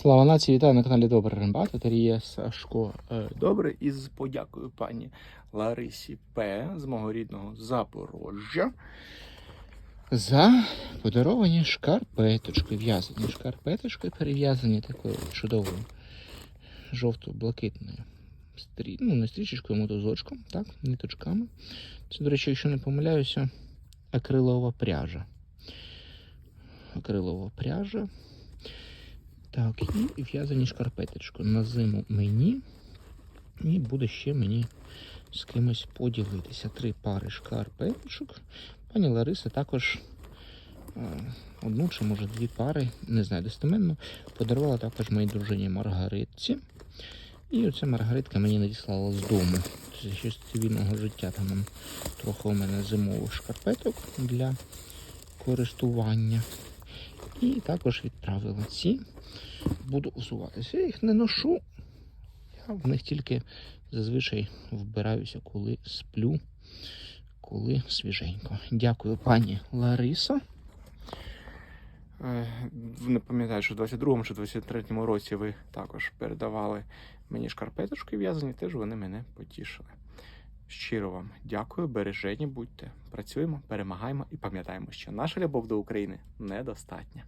Слава нації, вітаю на каналі Добрий Рембат. Терія Сашко. Е, Добре, із подякою пані Ларисі П. з мого рідного Запорожжя. За подаровані шкарпеточки, в'язані шкарпеточки, перев'язані такою чудовою жовто-блакитною стрі... ну, не стрічечкою, мотозочком, так, ниточками. Це, до речі, якщо не помиляюся, акрилова пряжа. Акрилова пряжа. Так, і в'язані шкарпеточку на зиму мені. І буде ще мені з кимось поділитися. Три пари шкарпеточок. Пані Лариса також е, одну чи може дві пари, не знаю достеменно, подарувала також моїй дружині Маргаритці. І оця Маргаритка мені надіслала з дому. Це з цивільного життя. Там трохи у мене зимових шкарпеток для користування. І також відправила ці. Буду взуватися. Я їх не ношу. Я в них тільки зазвичай вбираюся, коли сплю, коли свіженько. Дякую, пані Лариса. Не пам'ятаю, що в 22-му чи 23-му році ви також передавали мені шкарпеточки в'язані, теж вони мене потішили. Щиро вам дякую, бережені будьте. Працюємо, перемагаємо і пам'ятаємо, що наша любов до України недостатня.